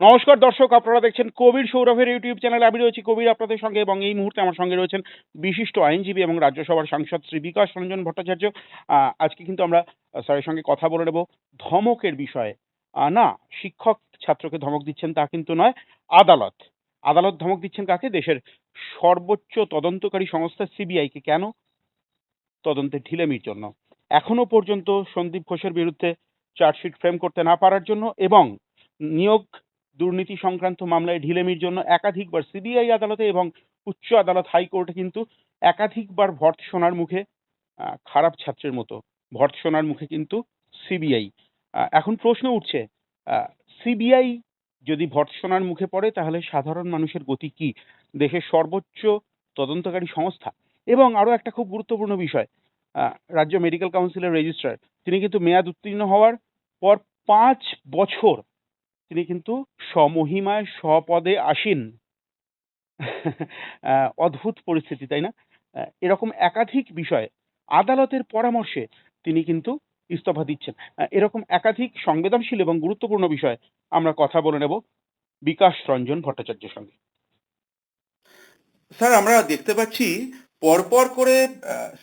নমস্কার দর্শক, আপনারা দেখছেন কবির সৌরভের ইউটিউব চ্যানেলে। আমি রয়েছি কবির আপনাদের সঙ্গে এবং এই মুহূর্তে আমার সঙ্গে রয়েছেন বিশিষ্ট আইনজীবী এবং রাজ্যসভার সাংসদ শ্রী বিকাশ রঞ্জন ভট্টাচার্য। আজকে কিন্তু আমরা স্যারের সঙ্গে কথা বলে নেব ধমকের বিষয়ে। না, শিক্ষক ছাত্রকে ধমক দিচ্ছেন তা কিন্তু নয়, আদালত। আদালত ধমক দিচ্ছেন কাকে? দেশের সর্বোচ্চ তদন্তকারী সংস্থা সিবিআইকে কেন? তদন্তে ঢিলেমির জন্য। এখনও পর্যন্ত সন্দীপ ঘোষের বিরুদ্ধে চার্জশিট ফ্রেম করতে না পারার জন্য এবং নিয়োগ দুর্নীতি সংক্রান্ত মামলায় ঢিলেমির জন্য একাধিকবার সিবিআই আদালতে এবং উচ্চ আদালত হাইকোর্টে কিন্তু একাধিকবার ভর্ৎসনার মুখে খারাপ ছাত্রের মতো ভর্ৎসনার মুখে কিন্তু সিবিআই। এখন প্রশ্ন উঠছে সিবিআই যদি ভর্ৎসনার মুখে পড়ে তাহলে সাধারণ মানুষের গতি কি? দেশের সর্বোচ্চ তদন্তকারী সংস্থা। এবং আরও একটা খুব গুরুত্বপূর্ণ বিষয় রাজ্য মেডিকেল কাউন্সিলের রেজিস্ট্রার, তিনি কিন্তু মেয়াদ উত্তীর্ণ হওয়ার পর পাঁচ বছর তিনি কিন্তু স্বমহিমায় স্বপদে আসীন। অদ্ভুত পরিস্থিতি, তাই না? এরকম একাধিক বিষয়ে আদালতের পরামর্শে তিনি কিন্তু ইস্তফা দিচ্ছেন। এরকম একাধিক সংবেদনশীল এবং গুরুত্বপূর্ণ বিষয়ে আমরা কথা বলে নেব বিকাশ রঞ্জন ভট্টাচার্যের সঙ্গে। স্যার, আমরা দেখতে পাচ্ছি পরপর করে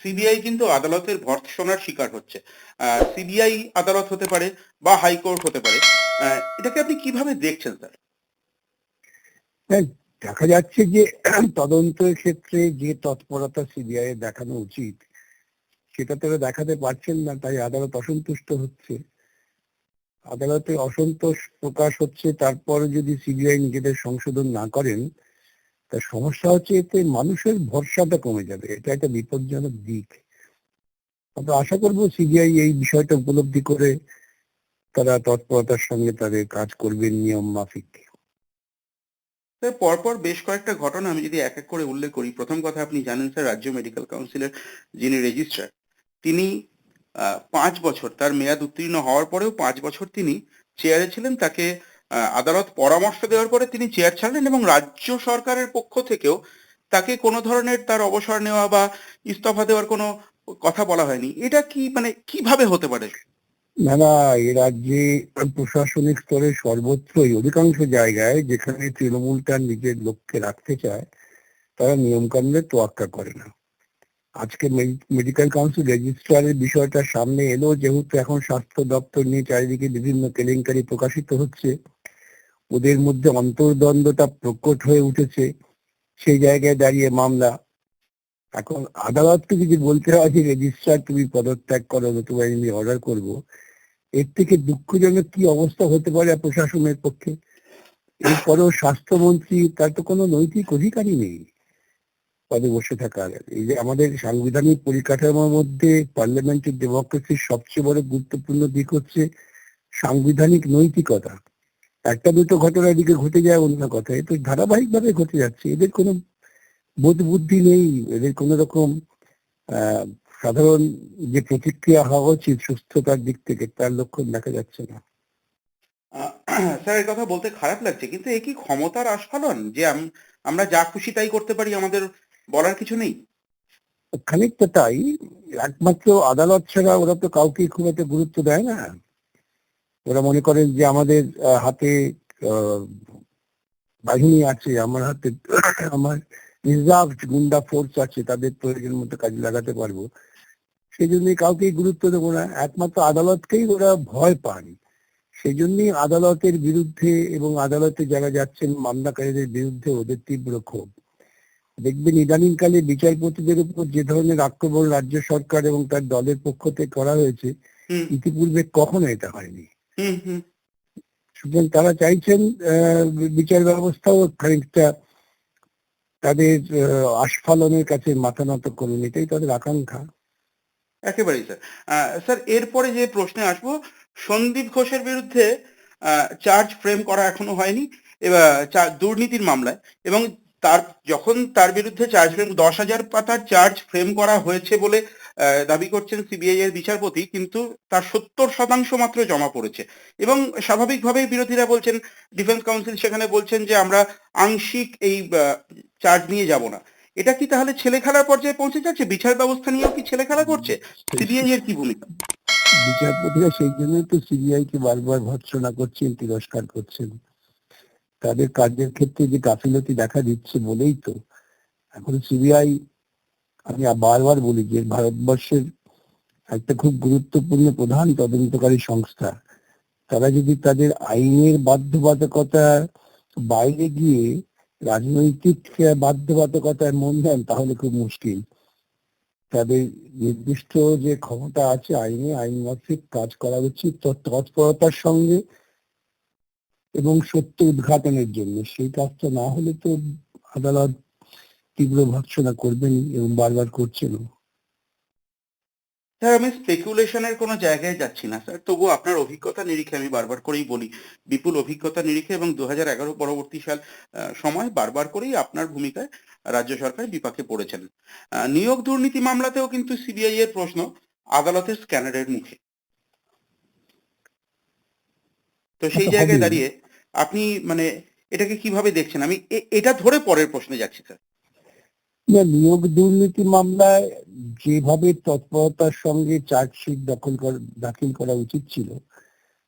সিবিআই কিন্তু আদালতের ভর্ৎসনার শিকার হচ্ছে। সিবিআই আদালত হতে পারে বা হাইকোর্ট হতে পারে। এটাকে আপনি কীভাবে দেখছেন স্যার? হ্যাঁ, দেখা যাচ্ছে যে তদন্তের ক্ষেত্রে যে তৎপরতা সিবিআই এর দেখানো উচিত সেটা তারা দেখাতে পারছেন না তাই আদালত অসন্তুষ্ট হচ্ছে। আদালতে অসন্তোষ প্রকাশ হচ্ছে তারপরে যদি সিবিআই নিজেদের সংশোধন না করেন তা সমস্যা হচ্ছে এতে মানুষের ভরসাটা কমে যাবে। এটা একটা বিপজ্জনক দিক। আমরা আশা করব সিবিআই এই বিষয়টা উপলব্ধি করে তারা তৎপরতার সঙ্গে তাদের কাজ করবেন নিয়ম মাফিক। পরপর বেশ কয়েকটা ঘটনা আমি যদি এক এক করে উল্লেখ করি। প্রথম কথা, আপনি জানেন স্যার, রাজ্য মেডিকেল কাউন্সিলের যিনি রেজিস্ট্রার, তিনি পাঁচ বছর, তার মেয়াদ উত্তীর্ণ হওয়ার পরেও পাঁচ বছর তিনি চেয়ারে ছিলেন। তাকে আদালত পরামর্শ দেওয়ার পরে তিনি চেয়ার ছাড়লেন এবং রাজ্য সরকারের পক্ষ থেকেও তাকে কোনো ধরনের তার অবসর নেওয়া বা ইস্তফা দেওয়ার কোনো কথা বলা হয়নি। এটা কি মানে কীভাবে হতে পারে? না না এ রাজ্যে প্রশাসনিক স্তরে সর্বত্রই অধিকাংশ জায়গায় যেখানে তৃণমূল তার নিজের লক্ষ্যে রাখতে চায়, তারা নিয়মকানুনের তোয়াক্কা করে না। আজকে মেডিকেল কাউন্সিল রেজিস্ট্রারের বিষয়টা সামনে এলো, যেহেতু এখন স্বাস্থ্য দপ্তর নিয়ে চারিদিকে বিভিন্ন কেলেঙ্কারি প্রকাশিত হচ্ছে। ওদের মধ্যে অন্তর্দ্বন্দ্বটা প্রকট হয়ে উঠেছে, সেই জায়গায় দাঁড়িয়ে মামলা। এখন আদালতকে যদি বলতে হয় যে রেজিস্ট্রার তুমি পদত্যাগ করো, নতুবা আমি অর্ডার করব, এর থেকে দুঃখজনক কি অবস্থা হতে পারে প্রশাসনের পক্ষে? এরপরেও স্বাস্থ্যমন্ত্রী, তার তো কোনো নৈতিক অধিকারই নেই পদে বসে থাকার। এই যে আমাদের সাংবিধানিক পরিকাঠামোর মধ্যে পার্লামেন্টের ডেমোক্রেসির সবচেয়ে বড় গুরুত্বপূর্ণ দিক হচ্ছে সাংবিধানিক নৈতিকতা। একটা দুটো ঘটনা এদিকে ঘটে যায় অন্য কথা এ তো ধারাবাহিকভাবে ঘটে যাচ্ছে। এদের কোনো বোধ বুদ্ধি নেই। এদের কোনো রকম সাধারণ যে প্রতিক্রিয়া হওয়া উচিত সুস্থতার দিক থেকে তার লক্ষণ দেখা যাচ্ছে না। স্যার এই কথা বলতে খারাপ লাগছে কিন্তু এ কি ক্ষমতার আস্ফালন? যে আম- আমরা যা খুশি তাই করতে পারি আমাদের বলার কিছু নেই? খানিকটা তাই। একমাত্র আদালত ছাড়া ওরা তো কাউকে খুব একটা গুরুত্ব দেয় না। ওরা মনে করেন যে আমাদের হাতে আহ, বাহিনী আছে আমার হাতে আমার রিজার্ভ গুন্ডা ফোর্স আছে তাদের প্রয়োজন মতো কাজে লাগাতে পারব। সেই জন্যই কাউকেই গুরুত্ব দেবো না। একমাত্র আদালতকেই ওরা ভয় পান। সেই জন্যই আদালতের বিরুদ্ধে এবং আদালতে যারা যাচ্ছেন মামলাকারীদের বিরুদ্ধে ওদের তীব্র ক্ষোভ। দেখবেন ইদানিংকালে বিচারপতিদের উপর যে ধরনের আক্রমণ রাজ্য সরকার এবং তার দলের পক্ষ থেকে করা হয়েছে ইতিপূর্বে কখনো এটা হয়নি। সুতরাং তারা চাইছেন বিচার ব্যবস্থাও খানিকটা তাদের আস্ফালনের কাছে মাথা নত করে নিতেই তাদের আকাঙ্ক্ষা। একেবারেই স্যার। স্যার এরপরে যে প্রশ্নে আসব সন্দীপ ঘোষের বিরুদ্ধে চার্জ ফ্রেম করা এখনও হয়নি এবার দুর্নীতির মামলায় এবং তার যখন তার বিরুদ্ধে চার্জ ফ্রেম দশ হাজার পাতার চার্জ ফ্রেম করা হয়েছে বলে আহ, দাবি করছেন সিবিআই এর বিচারপতি, কিন্তু তার সত্তর শতাংশ মাত্র জমা পড়েছে। এবং স্বাভাবিকভাবেই বিরোধীরা বলছেন ডিফেন্স কাউন্সিল সেখানে বলছেন যে, আমরা আংশিক এই চার্জ নিয়ে যাব না। এটা কি তাহলে ছেলে খেলার পর্যায়ে পৌঁছে যাচ্ছে? বিচার ব্যবস্থা নিয়েও কি ছেলে খেলা করছে সিবিআই এর কি ভূমিকা? বিচারপতিরা সেই জন্যই তো সিবিআই কে বারবার ভর্ৎসনা করছেন, তিরস্কার করছেন। তাদের কার্যের ক্ষেত্রে যে গাফিলতি দেখা দিচ্ছে বলেই তো। এখন সিবিআই আমি বারবার বলি যে ভারতবর্ষের একটা খুব গুরুত্বপূর্ণ প্রধান তদন্তকারী সংস্থা, তারা যদি তাদের আইনের বাধ্যবাধকতা বাইরে গিয়ে রাজনৈতিক বাধ্যবাধকতায় মন দেন, তাহলে খুব মুশকিল। তাদের নির্দিষ্ট যে ক্ষমতা আছে আইনে আইন মাফিক কাজ করা উচিত তৎপরতার সঙ্গে এবং সত্য উদ্ঘাটনের জন্য। সেই কাজটা না হলে তো আদালত তীব্র ভর্ৎসনা করবেনই এবং বারবার করছেনও। স্যার আমি স্পেকুলেশনের কোনো জায়গায় যাচ্ছি না স্যার। তবু আপনার অভিজ্ঞতা নিরিখে আমি বারবার করেই বলি বিপুল অভিজ্ঞতা নিরিখে এবং দু এগারো পরবর্তী সাল সময় বারবার করেই আপনার ভূমিকায় রাজ্য সরকার বিপাকে পড়েছেন। নিয়োগ দুর্নীতি মামলাতেও কিন্তু সিবিআই এর প্রশ্ন আদালতের স্ক্যানারের মুখে। তো সেই আচ্ছা, জায়গায় দাঁড়িয়ে আপনি মানে এটাকে কীভাবে দেখছেন? আমি এটা ধরে পরের প্রশ্নে যাচ্ছি স্যার। না, নিয়োগ দুর্নীতি মামলায় যেভাবে তৎপরতার সঙ্গে চার্জশিট দখল দাখিল করা উচিত ছিল,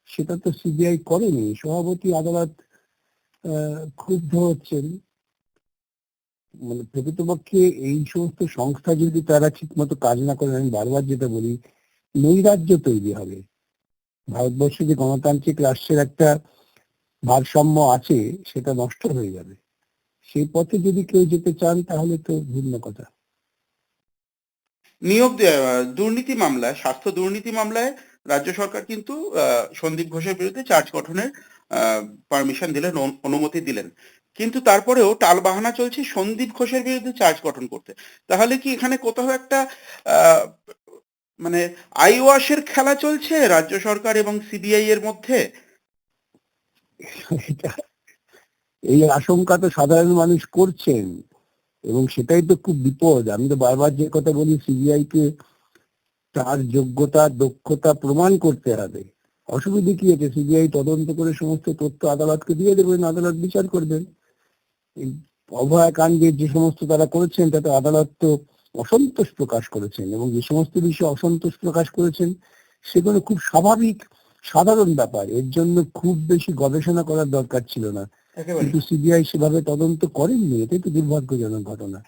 সেটা তো সিবিআই করেনি। সভাপতি আদালত ক্ষুব্ধ হচ্ছেন। মানে প্রকৃতপক্ষে এই সমস্ত সংস্থা যদি তারা ঠিক মতো কাজ না করেন আমি বারবার যেটা বলি, নৈরাজ্য তৈরি হবে। ভারতবর্ষে যে গণতান্ত্রিক রাষ্ট্রের একটা ভারসাম্য আছে, সেটা নষ্ট হয়ে যাবে। সেই পথে যদি কেউ যেতে চান তাহলে তো ভিন্ন কথা। নিয়োগ দুর্নীতি মামলায় স্বাস্থ্য দুর্নীতি মামলায় রাজ্য সরকার কিন্তু সন্দীপ ঘোষের বিরুদ্ধে চার্জ গঠনের পারমিশন দিলেন অনুমতি দিলেন। কিন্তু তারপরেও টালবাহানা চলছে সন্দীপ ঘোষের বিরুদ্ধে চার্জ গঠন করতে। তাহলে কি এখানে কোথাও একটা আহ, মানে আইওয়াশের খেলা চলছে রাজ্য সরকার এবং সিবিআই এর মধ্যে? এই আশঙ্কা তো সাধারণ মানুষ করছেন, এবং সেটাই তো খুব বিপদ। আমি তো বারবার যে কথা বলি সিবিআই কে তার যোগ্যতা, দক্ষতা প্রমাণ করতে হবে। অসুবিধে কি আছে? সিবিআই তদন্ত করে সমস্ত তথ্য আদালতকে দিয়ে দেবেন আদালত বিচার করবেন অভয়া কাণ্ডে যে সমস্ত তারা করেছেন, তাতে আদালত তো অসন্তোষ প্রকাশ করেছেন, এবং যে সমস্ত বিষয়ে অসন্তোষ প্রকাশ করেছেন, সেগুলো খুব স্বাভাবিক, সাধারণ ব্যাপার। এর জন্য খুব বেশি গবেষণা করার দরকার ছিল না। কিন্তু সিবিআই সেভাবে তদন্ত করেননি, এটাই তো দুর্ভাগ্যজনক ঘটনা।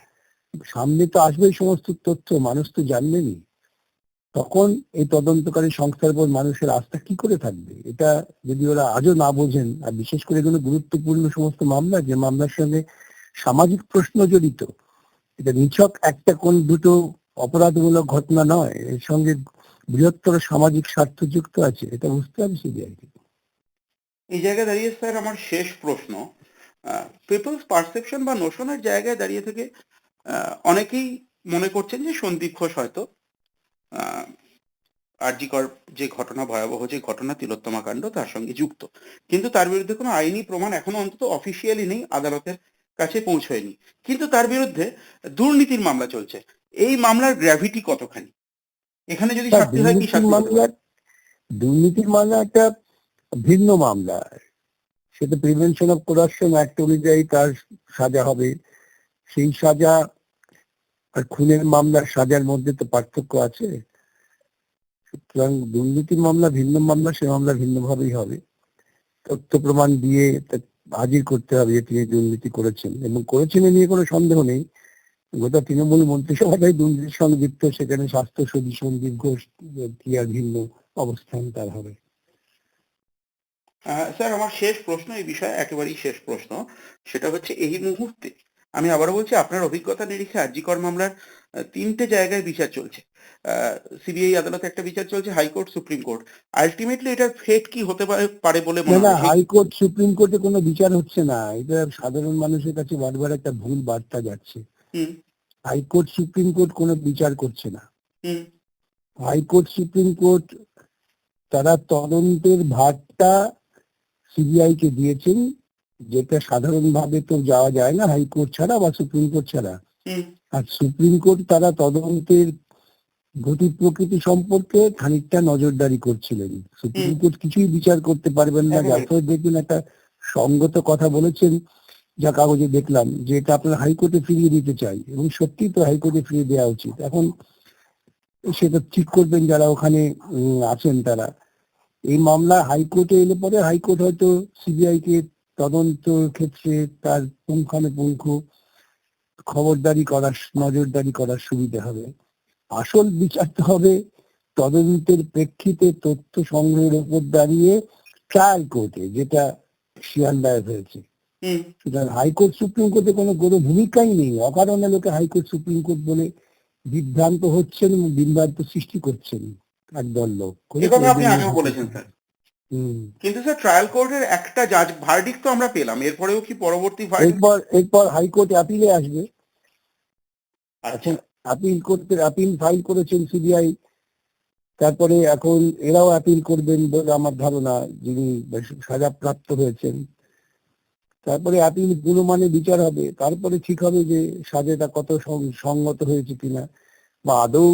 সামনে তো আসবেই সমস্ত তথ্য, মানুষ তো জানবেনই। তখন এই তদন্তকারী সংস্থার উপর মানুষের আস্থা কি করে থাকবে? এটা যদি ওরা আজও না বোঝেন, আর বিশেষ করে এগুলো গুরুত্বপূর্ণ সমস্ত মামলা, যে মামলার সঙ্গে সামাজিক প্রশ্ন জড়িত, এটা নিছক একটা কোন দুটো অপরাধমূলক ঘটনা নয়, এর সঙ্গে বৃহত্তর সামাজিক স্বার্থ যুক্ত আছে, এটা বুঝতে হবে সিবিআই এই জায়গায় দাঁড়িয়ে স্যার আমার শেষ প্রশ্ন পিপলস পারসেপশন বা নোশনের জায়গায় দাঁড়িয়ে থেকে আহ, অনেকেই মনে করছেন যে সন্দীপ ঘোষ হয়তো আরজিকর যে ঘটনা ভয়াবহ যে ঘটনা তিলোত্তমা কাণ্ড তার সঙ্গে যুক্ত। কিন্তু তার বিরুদ্ধে কোনো আইনি প্রমাণ এখনও অন্তত অফিসিয়ালি নেই আদালতের কাছে পৌঁছয়নি। কিন্তু তার বিরুদ্ধে দুর্নীতির মামলা চলছে। এই মামলার গ্র্যাভিটি কতখানি? এখানে যদি শাস্তি হয় কি পারে? দুর্নীতির মামলা একটা ভিন্ন মামলা। সেটা প্রিভেনশন অফ করাপশন অ্যাক্ট অনুযায়ী তার সাজা হবে। সেই সাজা আর খুনের মামলার সাজার মধ্যে তো পার্থক্য আছে। সুতরাং দুর্নীতির মামলা ভিন্ন মামলা, সে মামলা ভিন্নভাবেই হবে। তথ্য প্রমাণ দিয়ে হাজির করতে হবে যে তিনি দুর্নীতি করেছেন। এবং করেছেন এ নিয়ে কোনো সন্দেহ নেই। গোটা তৃণমূল মন্ত্রিসভাটাই দুর্নীতির সঙ্গে যুক্ত, সেখানে স্বাস্থ্য সদী সন্দীপ ঘোষ কি আর ভিন্ন অবস্থান তার হবে। স্যার আমার শেষ প্রশ্ন এই বিষয়ে একেবারেই শেষ প্রশ্ন সেটা হচ্ছে এই মুহূর্তে আমি আবারও বলছি আপনার অভিজ্ঞতা নিরিখে আরজিকর মামলার তিনটে জায়গায় বিচার চলছে। সিবিআই আদালতে একটা বিচার চলছে high court supreme court. Ultimately এটার ফেট কি হতে পারে- বলে মনে হয়? হাইকোর্ট সুপ্রিম কোর্টে কোনো বিচার হচ্ছে না। এটা সাধারণ মানুষের কাছে বারবার একটা ভুল বার্তা যাচ্ছে। হাইকোর্ট সুপ্রিম কোর্ট কোনো বিচার করছে না। হুম। হাইকোর্ট সুপ্রিম কোর্ট তারা তদন্তের ভারটা সিবিআই কে দিয়েছেন যেটা সাধারণভাবে তো যাওয়া যায় না হাইকোর্ট ছাড়া বা সুপ্রিম কোর্ট ছাড়া। আর সুপ্রিম কোর্ট তারা তদন্তের গতি প্রকৃতি সম্পর্কে খানিকটা নজরদারি করছিলেন। সুপ্রিম কোর্ট কিছুই বিচার করতে পারবেন না। যার ফলে দেখবেন একটা সঙ্গত কথা বলেছেন যা কাগজে দেখলাম যে এটা আপনার হাইকোর্টে ফিরিয়ে দিতে চাই। এবং সত্যি তো হাইকোর্টে ফিরিয়ে দেওয়া উচিত। এখন সেটা ঠিক করবেন যারা ওখানে আছেন তারা। এই মামলা হাইকোর্টে এলে পরে হাইকোর্ট হয়তো সিবিআই কে তদন্তর ক্ষেত্রে তার পুঙ্খানুপুঙ্খ খবরদারি করার নজরদারি করার সুবিধা হবে। আসল বিচারটা হবে তদন্তের প্রেক্ষিতে তথ্য সংগ্রহের উপর দাঁড়িয়ে ট্রায়াল কোর্টে যেটা শিয়ালদায় হয়েছে। সুতরাং হাইকোর্ট সুপ্রিম কোর্টে কোনো কোনো ভূমিকাই নেই। অকারণে লোকে হাইকোর্ট সুপ্রিম কোর্ট বলে বিভ্রান্ত হচ্ছেন এবং বিভ্রান্ত সৃষ্টি করছেন। একদল লোক। কথা আপনি আগেও বলেছেন স্যার। কিন্তু স্যার ট্রায়াল কোর্টের একটা জাজ ভার্ডিক্ট তো আমরা পেলাম। এরপরেও কি পরবর্তী এরপর এরপর হাইকোর্ট অ্যাপিলে আসবে। আচ্ছা। আপিল করতে আপিল ফাইল করেছেন সিবিআই তারপরে এখন এরাও আপিল করবেন বলে আমার ধারণা যিনি সাজাপ্রাপ্ত হয়েছেন। তারপরে আপিল গুণমানে বিচার হবে। তারপরে ঠিক হবে যে সাজাটা কত সঙ্গত হয়েছে কিনা। বা আদৌ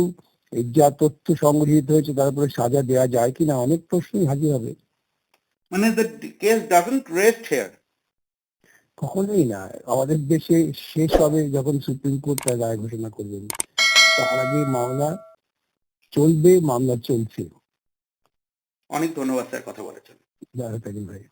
যা তথ্য সংগৃহীত হয়েছে তারপরে সাজা দেওয়া যায় কিনা অনেক প্রশ্নই হাজির হবে। মানে the case doesn't rest here কখনোই না। আমাদের দেশে শেষ হবে যখন সুপ্রিম কোর্ট তার রায় ঘোষণা করবেন। তার আগে মামলা চলবে মামলা চলছে। অনেক ধন্যবাদ স্যার কথা বলেছেন ভাই।